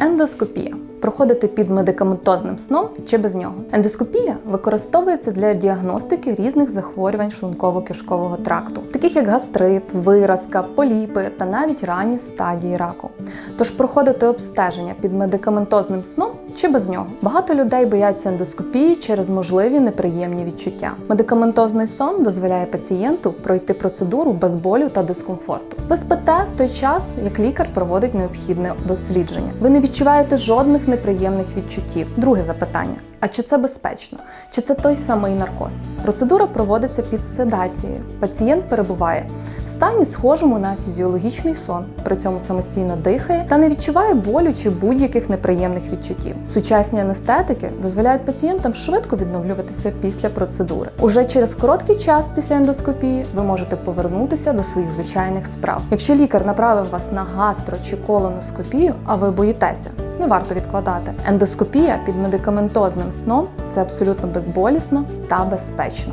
Ендоскопія проходити під медикаментозним сном чи без нього. Ендоскопія використовується для діагностики різних захворювань шлунково-кишкового тракту, таких як гастрит, виразка, поліпи та навіть ранні стадії раку. Тож проходити обстеження під медикаментозним сном чи без нього. Багато людей бояться ендоскопії через можливі неприємні відчуття. Медикаментозний сон дозволяє пацієнту пройти процедуру без болю та дискомфорту. Ви спите в той час, як лікар проводить необхідне дослідження. Ви не відчуваєте жодних неприємних відчуттів. Друге запитання. А чи це безпечно? Чи це той самий наркоз? Процедура проводиться під седацією. Пацієнт перебуває в стані, схожому на фізіологічний сон, при цьому самостійно дихає та не відчуває болю чи будь-яких неприємних відчуттів. Сучасні анестетики дозволяють пацієнтам швидко відновлюватися після процедури. Уже через короткий час після ендоскопії ви можете повернутися до своїх звичайних справ. Якщо лікар направив вас на гастро чи колоноскопію, а ви боїтеся, не варто відкладати. Ендоскопія під медикаментозним сном це абсолютно безболісно та безпечно.